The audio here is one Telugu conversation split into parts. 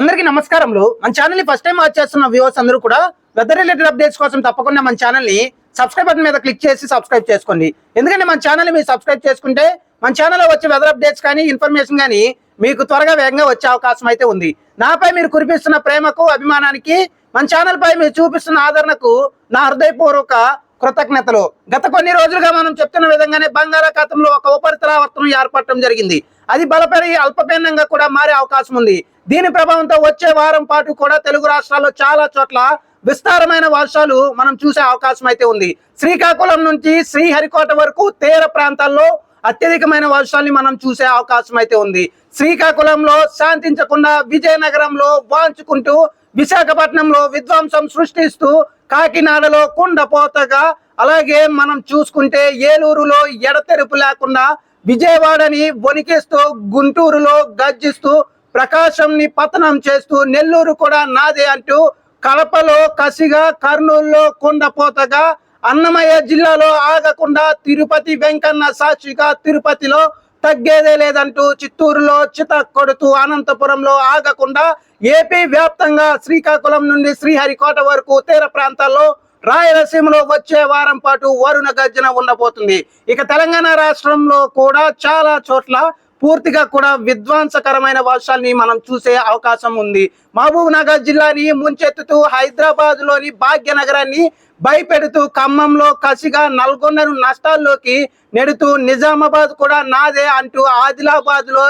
అందరికీ నమస్కారములు. మన ఛానల్ని ఫస్ట్ టైం వాచ్ చేస్తున్న వ్యూవర్స్ అందరూ కూడా వెదర్ రిలేటెడ్ అప్డేట్స్ కోసం తప్పకుండా మన ఛానల్ని సబ్స్క్రైబ్ బటన్ మీద క్లిక్ చేసి సబ్స్క్రైబ్ చేసుకోండి. ఎందుకంటే మన ఛానల్ మీరు సబ్స్క్రైబ్ చేసుకుంటే మన ఛానల్లో వచ్చే వెదర్ అప్డేట్స్ కానీ ఇన్ఫర్మేషన్ కానీ మీకు త్వరగా వేగంగా వచ్చే అవకాశం అయితే ఉంది. నాపై మీరు కురిపిస్తున్న ప్రేమకు అభిమానానికి మన ఛానల్ పై మీరు చూపిస్తున్న ఆదరణకు నా హృదయపూర్వక కృతజ్ఞతలు. గత కొన్ని రోజులుగా మనం చెప్తున్న విధంగానే బంగాళాఖాతంలో ఒక ఉపరితలావర్తనం ఏర్పడటం జరిగింది. అది బలపడి అల్పపీడనంగా కూడా మారే అవకాశం ఉంది. దీని ప్రభావంతో వచ్చే వారం పాటు కూడా తెలుగు రాష్ట్రాల్లో చాలా చోట్ల విస్తారమైన వర్షాలు మనం చూసే అవకాశం అయితే ఉంది. శ్రీకాకుళం నుంచి శ్రీహరికోట వరకు తీర ప్రాంతాల్లో అత్యధికమైన వర్షాల్ని మనం చూసే అవకాశం అయితే ఉంది. శ్రీకాకుళంలో శాంతించకుండా విజయనగరంలో వాంచుకుంటూ విశాఖపట్నంలో విధ్వంసం సృష్టిస్తూ కాకినాడలో కుండపోతగా అలాగే మనం చూసుకుంటే ఏలూరులో ఎడతెరుపు లేకుండా విజయవాడని వణికిస్తూ గుంటూరులో గర్జిస్తూ ప్రకాశంని పతనం చేస్తూ నెల్లూరు కూడా నాదే అంటూ కడపలో కసిగా కర్నూలులో కుండపోతగా అన్నమయ్య జిల్లాలో ఆగకుండా తిరుపతి వెంకన్న సాక్షిగా తిరుపతిలో తగ్గేదే లేదంటూ చిత్తూరులో చిత కొడుతూ అనంతపురంలో ఆగకుండా ఏపీ వ్యాప్తంగా శ్రీకాకుళం నుండి శ్రీహరికోట వరకు తీర ప్రాంతాల్లో రాయలసీమలో వచ్చే వారం పాటు వరుణ గర్జన ఉండబోతుంది. ఇక తెలంగాణ రాష్ట్రంలో కూడా చాలా చోట్ల పూర్తిగా కూడా విధ్వంసకరమైన వర్షాన్ని మనం చూసే అవకాశం ఉంది. మహబూబ్ నగర్ జిల్లాని ముంచెత్తుతూ హైదరాబాద్లోని భాగ్యనగరాన్ని భయపెడుతూ ఖమ్మంలో కసిగా నల్గొండను నష్టాల్లోకి నెడుతూ నిజామాబాద్ కూడా నాదే అంటూ ఆదిలాబాద్లో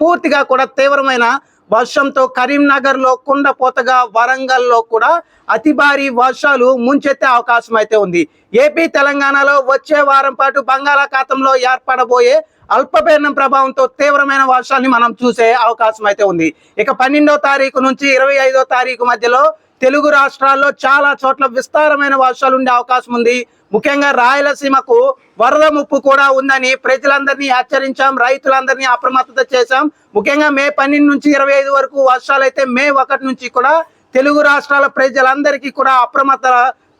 పూర్తిగా కూడా తీవ్రమైన వర్షంతో కరీంనగర్లో కుండపోతగా వరంగల్లో కూడా అతి భారీ వర్షాలు ముంచెత్తే అవకాశం అయితే ఉంది. ఏపీ తెలంగాణలో వచ్చే వారం పాటు బంగాళాఖాతంలో ఏర్పడబోయే అల్పపీడనం ప్రభావంతో తీవ్రమైన వర్షాన్ని మనం చూసే అవకాశం అయితే ఉంది. ఇక పన్నెండో తారీఖు నుంచి ఇరవై ఐదో తారీఖు మధ్యలో తెలుగు రాష్ట్రాల్లో చాలా చోట్ల విస్తారమైన వర్షాలు ఉండే అవకాశం ఉంది. ముఖ్యంగా రాయలసీమకు వరద ముప్పు కూడా ఉందని ప్రజలందరినీ హెచ్చరించాం రైతులందరినీ అప్రమత్తత చేశాం. ముఖ్యంగా మే పన్నెండు నుంచి ఇరవై ఐదు వరకు వర్షాలు అయితే మే ఒకటి నుంచి కూడా తెలుగు రాష్ట్రాల ప్రజలందరికీ కూడా అప్రమత్త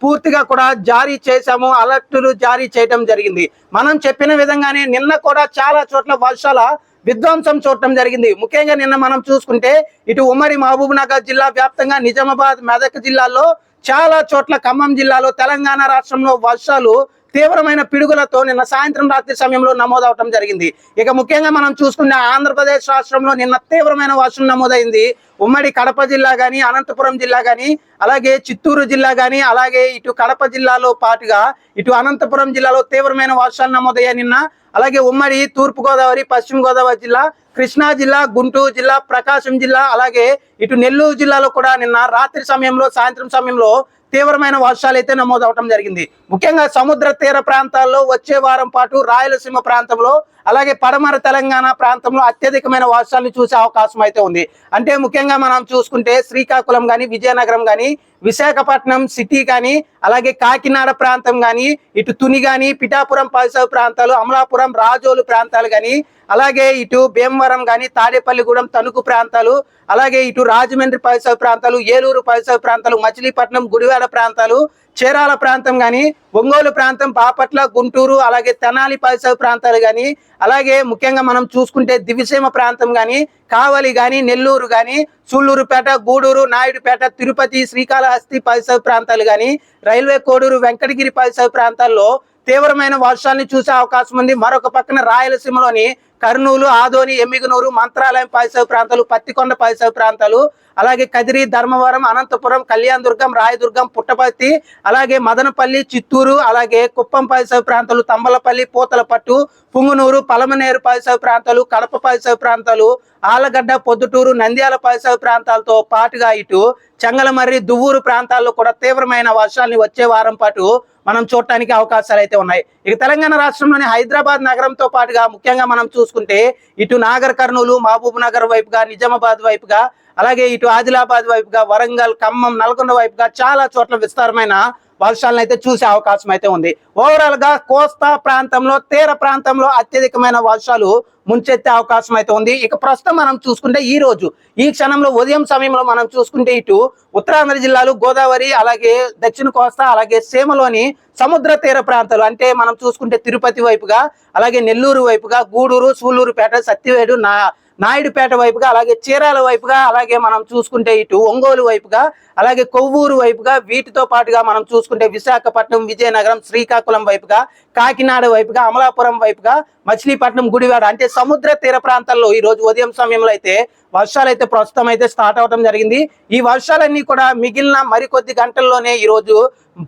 పూర్తిగా కూడా జారీ చేశాము అలర్టులు జారీ చేయడం జరిగింది. మనం చెప్పిన విధంగానే నిన్న కూడా చాలా చోట్ల వర్షాల విధ్వంసం చూడటం జరిగింది. ముఖ్యంగా నిన్న మనం చూసుకుంటే ఇటు ఉమ్మడి మహబూబ్ నగర్ జిల్లా వ్యాప్తంగా నిజామాబాద్ మెదక్ జిల్లాలో చాలా చోట్ల ఖమ్మం జిల్లాలో తెలంగాణ రాష్ట్రంలో వర్షాలు తీవ్రమైన పిడుగులతో నిన్న సాయంత్రం రాత్రి సమయంలో నమోదవటం జరిగింది. ఇక ముఖ్యంగా మనం చూసుకున్న ఆంధ్రప్రదేశ్ రాష్ట్రంలో నిన్న తీవ్రమైన వర్షం నమోదైంది. ఉమ్మడి కడప జిల్లా కానీ అనంతపురం జిల్లా కానీ అలాగే చిత్తూరు జిల్లా కానీ అలాగే ఇటు కడప జిల్లాలో పాటుగా ఇటు అనంతపురం జిల్లాలో తీవ్రమైన వర్షాలు నమోదయ్యాయి నిన్న. అలాగే ఉమ్మడి తూర్పుగోదావరి పశ్చిమ గోదావరి జిల్లా కృష్ణా జిల్లా గుంటూరు జిల్లా ప్రకాశం జిల్లా అలాగే ఇటు నెల్లూరు జిల్లాలో కూడా నిన్న రాత్రి సమయంలో సాయంత్రం సమయంలో తీవ్రమైన వర్షాలు అయితే నమోదవటం జరిగింది. ముఖ్యంగా సముద్ర తీర ప్రాంతాల్లో వచ్చే వారం పాటు రాయలసీమ ప్రాంతంలో అలాగే పడమర తెలంగాణ ప్రాంతంలో అత్యధికమైన వర్షాలను చూసే అవకాశం అయితే ఉంది. అంటే ముఖ్యంగా మనం చూసుకుంటే శ్రీకాకుళం కానీ విజయనగరం కానీ విశాఖపట్నం సిటీ కానీ అలాగే కాకినాడ ప్రాంతం కానీ ఇటు తుని కానీ పిఠాపురం పరిసర ప్రాంతాలు అమలాపురం రాజోలు ప్రాంతాలు కానీ అలాగే ఇటు భీమవరం కానీ తాడేపల్లిగూడెం తణుకు ప్రాంతాలు అలాగే ఇటు రాజమండ్రి పరిసర ప్రాంతాలు ఏలూరు పరిసర ప్రాంతాలు మచిలీపట్నం గుడివాడ ప్రాంతాలు చీరాల ప్రాంతం కానీ ఒంగోలు ప్రాంతం బాపట్ల గుంటూరు అలాగే తెనాలి పరిసర ప్రాంతాలు కానీ అలాగే ముఖ్యంగా మనం చూసుకుంటే దివిసీమ ప్రాంతం కానీ కావలి కానీ నెల్లూరు కానీ సూళ్ళూరుపేట గూడూరు నాయుడుపేట తిరుపతి శ్రీకాళహస్తి పరిసర ప్రాంతాలు కానీ రైల్వే కోడూరు వెంకటగిరి పరిసర ప్రాంతాల్లో తీవ్రమైన వర్షాన్ని చూసే అవకాశం ఉంది. మరొక పక్కన రాయలసీమలోని కర్నూలు ఆదోని ఎమ్మిగనూరు మంత్రాలయం పరిసర ప్రాంతాలు పత్తికొండ పరిసర ప్రాంతాలు అలాగే కదిరి ధర్మవరం అనంతపురం కళ్యాణదుర్గం రాయదుర్గం పుట్టపర్తి అలాగే మదనపల్లి చిత్తూరు అలాగే కుప్పం పరిసర ప్రాంతాలు తంబలపల్లి పూతలపట్టు పుంగునూరు పలమనేరు పరిసర ప్రాంతాలు కడప పరిసర ప్రాంతాలు ఆలగడ్డ పొద్దుటూరు నంద్యాల పరిసర ప్రాంతాలతో పాటుగా ఇటు చెంగలమర్రి దువ్వూరు ప్రాంతాల్లో కూడా తీవ్రమైన వర్షాలని వచ్చే వారం పాటు మనం చూడటానికి అవకాశాలు అయితే ఉన్నాయి. ఇక తెలంగాణ రాష్ట్రంలోని హైదరాబాద్ నగరంతో పాటుగా ముఖ్యంగా మనం చూసుకుంటే ఇటు నాగర్ కర్నూలు మహబూబ్ నగర్ వైపుగా నిజామాబాద్ వైపుగా అలాగే ఇటు ఆదిలాబాద్ వైపుగా వరంగల్ ఖమ్మం నల్గొండ వైపుగా చాలా చోట్ల విస్తారమైన వర్షాలను అయితే చూసే అవకాశం అయితే ఉంది. ఓవరాల్గా కోస్తా ప్రాంతంలో తీర ప్రాంతంలో అత్యధికమైన వర్షాలు ముంచెత్తే అవకాశం అయితే ఉంది. ఇక ప్రస్తుతం మనం చూసుకుంటే ఈ రోజు ఈ క్షణంలో ఉదయం సమయంలో మనం చూసుకుంటే ఇటు ఉత్తరాంధ్ర జిల్లాలు గోదావరి అలాగే దక్షిణ కోస్తా అలాగే సీమలోని సముద్ర తీర ప్రాంతాలు అంటే మనం చూసుకుంటే తిరుపతి వైపుగా అలాగే నెల్లూరు వైపుగా గూడూరు సూళ్ళూరుపేట సత్యవేడు నా నాయుడుపేట వైపుగా అలాగే చీరాల వైపుగా అలాగే మనం చూసుకుంటే ఇటు ఒంగోలు వైపుగా అలాగే కొవ్వూరు వైపుగా వీటితో పాటుగా మనం చూసుకుంటే విశాఖపట్నం విజయనగరం శ్రీకాకుళం వైపుగా కాకినాడ వైపుగా అమలాపురం వైపుగా మచిలీపట్నం గుడివాడ అంటే సముద్ర తీర ప్రాంతాల్లో ఈ రోజు ఉదయం సమయంలో అయితే వర్షాలు అయితే ప్రస్తుతం అయితే స్టార్ట్ అవడం జరిగింది. ఈ వర్షాలన్నీ కూడా మిగిలిన మరికొద్ది గంటల్లోనే ఈరోజు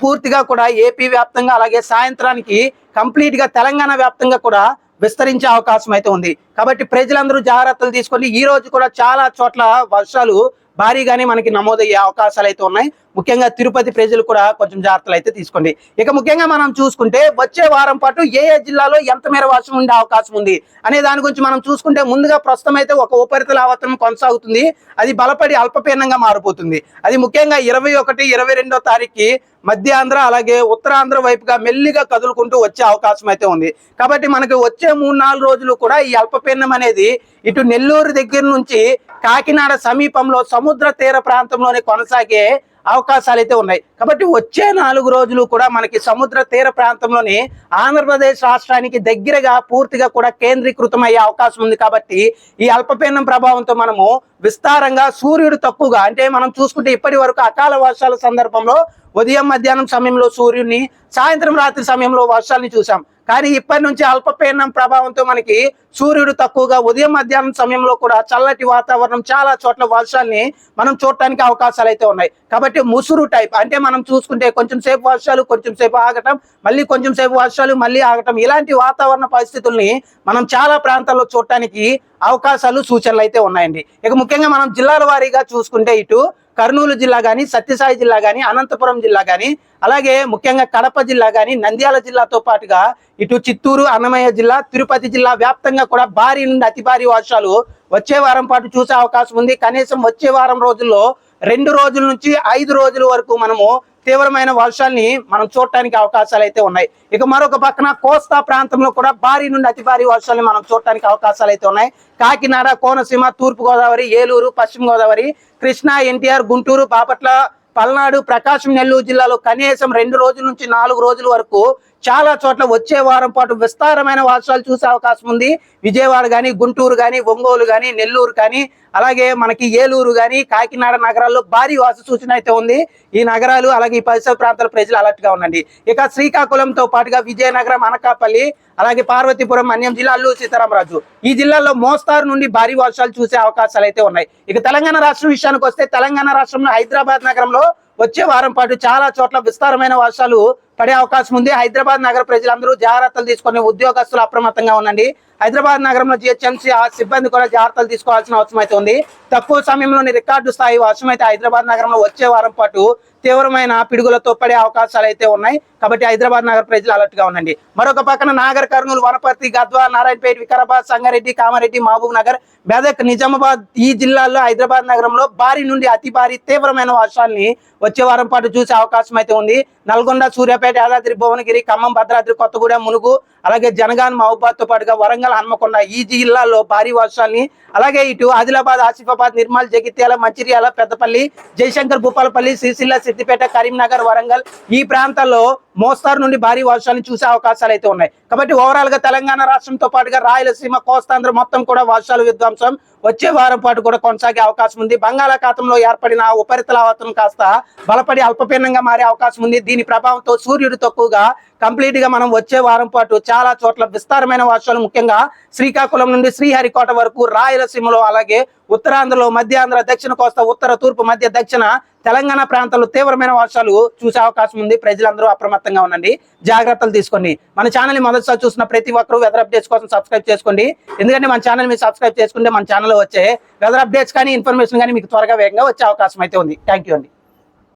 పూర్తిగా కూడా ఏపీ వ్యాప్తంగా అలాగే సాయంత్రానికి కంప్లీట్గా తెలంగాణ వ్యాప్తంగా కూడా విస్తరించే అవకాశం అయితే ఉంది. కాబట్టి ప్రజలందరూ జాగ్రత్తలు తీసుకొని ఈ రోజు కూడా చాలా చోట్ల వర్షాలు భారీగానే మనకి నమోదయ్యే అవకాశాలు అయితే ఉన్నాయి. ముఖ్యంగా తిరుపతి ప్రజలు కూడా కొంచెం జాగ్రత్తలు అయితే తీసుకోండి. ఇక ముఖ్యంగా మనం చూసుకుంటే వచ్చే వారం పాటు ఏ ఏ జిల్లాలో ఎంత మేర వర్షం ఉండే అవకాశం ఉంది అనే దాని గురించి మనం చూసుకుంటే ముందుగా ప్రస్తుతం అయితే ఒక ఉపరితల ఆవర్తనం కొనసాగుతుంది. అది బలపడి అల్పపీడనంగా మారిపోతుంది. అది ముఖ్యంగా ఇరవై ఒకటి ఇరవై రెండో తారీఖుకి మధ్యాంధ్ర అలాగే ఉత్తరాంధ్ర వైపుగా మెల్లిగా కదులుకుంటూ వచ్చే అవకాశం అయితే ఉంది. కాబట్టి మనకి వచ్చే మూడు నాలుగు రోజులు కూడా ఈ అల్పపీడనం అనేది ఇటు నెల్లూరు దగ్గర నుంచి కాకినాడ సమీపంలో సముద్ర తీర ప్రాంతంలోనే కొనసాగే అవకాశాలు అయితే ఉన్నాయి. కాబట్టి వచ్చే నాలుగు రోజులు కూడా మనకి సముద్ర తీర ప్రాంతంలోని ఆంధ్రప్రదేశ్ రాష్ట్రానికి దగ్గరగా పూర్తిగా కూడా కేంద్రీకృతం అయ్యే అవకాశం ఉంది. కాబట్టి ఈ అల్పపీడనం ప్రభావంతో మనము విస్తారంగా సూర్యుడు తక్కువగా అంటే మనం చూసుకుంటే ఇప్పటి వరకు అకాల వర్షాల సందర్భంలో ఉదయం మధ్యాహ్నం సమయంలో సూర్యుడిని సాయంత్రం రాత్రి సమయంలో వర్షాలని చూసాం కానీ ఇప్పటి నుంచి అల్పపీడనం ప్రభావంతో మనకి సూర్యుడు తక్కువగా ఉదయం మధ్యాహ్నం సమయంలో కూడా చల్లటి వాతావరణం చాలా చోట్ల వర్షాల్ని మనం చూడటానికి అవకాశాలు అయితే ఉన్నాయి. కాబట్టి ముసురు టైప్ అంటే మనం చూసుకుంటే కొంచెం సేపు వర్షాలు కొంచెం సేపు ఆగటం మళ్ళీ కొంచెం సేపు వర్షాలు మళ్ళీ ఆగటం ఇలాంటి వాతావరణ పరిస్థితుల్ని మనం చాలా ప్రాంతాల్లో చూడటానికి అవకాశాలు సూచనలు అయితే ఉన్నాయండి. ఇక ముఖ్యంగా మనం జిల్లాల వారీగా చూసుకుంటే ఇటు కర్నూలు జిల్లా కానీ సత్యసాయి జిల్లా కానీ అనంతపురం జిల్లా కానీ అలాగే ముఖ్యంగా కడప జిల్లా కానీ నంద్యాల జిల్లాతో పాటుగా ఇటు చిత్తూరు అన్నమయ్య జిల్లా తిరుపతి జిల్లా వ్యాప్తంగా కూడా భారీ నుండి అతి భారీ వర్షాలు వచ్చే వారం పాటు చూసే అవకాశం ఉంది. కనీసం వచ్చే వారం రోజుల్లో రెండు రోజుల నుంచి ఐదు రోజుల వరకు మనము తీవ్రమైన వర్షాల్ని మనం చూడటానికి అవకాశాలు అయితే ఉన్నాయి. ఇక మరొక పక్కన కోస్తా ప్రాంతంలో కూడా భారీ నుండి అతి భారీ వర్షాలని మనం చూడటానికి అవకాశాలు అయితే ఉన్నాయి. కాకినాడ కోనసీమ తూర్పు గోదావరి ఏలూరు పశ్చిమ గోదావరి కృష్ణా ఎన్టీఆర్ గుంటూరు బాపట్ల పల్నాడు ప్రకాశం నెల్లూరు జిల్లాలో కనీసం రెండు రోజుల నుంచి నాలుగు రోజుల వరకు చాలా చోట్ల వచ్చే వారం పాటు విస్తారమైన వర్షాలు చూసే అవకాశం ఉంది. విజయవాడ కానీ గుంటూరు కానీ ఒంగోలు కానీ నెల్లూరు కానీ అలాగే మనకి ఏలూరు కానీ కాకినాడ నగరాల్లో భారీ వర్ష సూచన అయితే ఉంది. ఈ నగరాలు అలాగే ఈ పరిసర ప్రాంతాల ప్రజలు అలర్ట్గా ఉండండి. ఇక శ్రీకాకుళంతో పాటుగా విజయనగరం అనకాపల్లి అలాగే పార్వతీపురం అన్యం జిల్లా అల్లూరు సీతారామరాజు. ఈ జిల్లాలో మోస్తారు నుండి భారీ వర్షాలు చూసే అవకాశాలు అయితే ఉన్నాయి. ఇక తెలంగాణ రాష్ట్రం విషయానికి వస్తే తెలంగాణ రాష్ట్రంలో హైదరాబాద్ నగరంలో వచ్చే వారం పాటు చాలా చోట్ల విస్తారమైన వర్షాలు పడే అవకాశం ఉంది. హైదరాబాద్ నగర ప్రజలందరూ జాగ్రత్తలు తీసుకుని ఉద్యోగస్తులు అప్రమత్తంగా ఉండండి. హైదరాబాద్ నగరంలో జిహెచ్ఎంసీ సిబ్బంది కూడా జాగ్రత్తలు తీసుకోవాల్సిన అవసరం అయితే ఉంది. తక్కువ సమయంలోని రికార్డు స్థాయి వర్షం అయితే హైదరాబాద్ నగరంలో వచ్చే వారం పాటు తీవ్రమైన పిడుగులతో పడే అవకాశాలు అయితే ఉన్నాయి. కాబట్టి హైదరాబాద్ నగర ప్రజలు అలర్ట్గా ఉండండి. మరొక పక్కన నాగర్ కర్నూలు వనపర్తి గద్వా నారాయణపేట వికారాబాద్ సంగారెడ్డి కామారెడ్డి మహబూబ్ నగర్ మెదక్ నిజామాబాద్ ఈ జిల్లాల్లో హైదరాబాద్ నగరంలో భారీ నుండి అతి భారీ తీవ్రమైన వర్షాల్ని వచ్చే వారం పాటు చూసే అవకాశం అయితే ఉంది. నల్గొండ సూర్యాపేట యాదాద్రి భువనగిరి ఖమ్మం భద్రాద్రి కొత్తగూడెం మునుగు అలాగే జనగాన్ మహబాద్తో పాటుగా వరంగల్ హన్మకొండ ఈ జిల్లాల్లో భారీ వర్షాన్ని అలాగే ఇటు ఆదిలాబాద్ ఆసిఫాబాద్ నిర్మల్ జగిత్యాల మంచిర్యాల పెద్దపల్లి జయశంకర్ భూపాలపల్లి సిరిసిల్ల సిద్దిపేట కరీంనగర్ వరంగల్ ఈ ప్రాంతాల్లో మోస్తారు నుండి భారీ వర్షాలను చూసే అవకాశాలు అయితే ఉన్నాయి. కాబట్టి ఓవరాల్గా తెలంగాణ రాష్ట్రంతో పాటుగా రాయలసీమ కోస్తాంధ్ర మొత్తం కూడా వర్షాలు విధ్వంసం వచ్చే వారం పాటు కూడా కొనసాగే అవకాశం ఉంది. బంగాళాఖాతంలో ఏర్పడిన ఉపరితల ఆవర్తనం కాస్త బలపడి అల్పపీడనంగా మారే అవకాశం ఉంది. దీని ప్రభావంతో సూర్యుడు తక్కువగా కంప్లీట్గా మనం వచ్చే వారం పాటు చాలా చోట్ల విస్తారమైన వర్షాలు ముఖ్యంగా శ్రీకాకుళం నుండి శ్రీహరికోట వరకు రాయలసీమలో అలాగే ఉత్తరాంధ్రలో మధ్యాంధ్ర దక్షిణ కోస్తా ఉత్తర తూర్పు మధ్య దక్షిణ తెలంగాణ ప్రాంతాల్లో తీవ్రమైన వర్షాలు చూసే అవకాశం ఉంది. ప్రజలందరూ అప్రమత్తంగా ఉండండి. జాగ్రత్తలు తీసుకోండి. మన ఛానల్ మొదటిసారి చూసిన ప్రతి ఒక్కరూ వెదర్ అప్డేట్స్ కోసం సబ్స్క్రైబ్ చేసుకోండి. ఎందుకంటే మన ఛానల్ మీరు సబ్స్క్రైబ్ చేసుకుంటే మన ఛానల్లో వచ్చే వెదర్ అప్డేట్స్ కానీ ఇన్ఫర్మేషన్ కానీ మీకు త్వరగా వేగంగా వచ్చే అవకాశం అయితే ఉంది. థ్యాంక్ యూ అండి.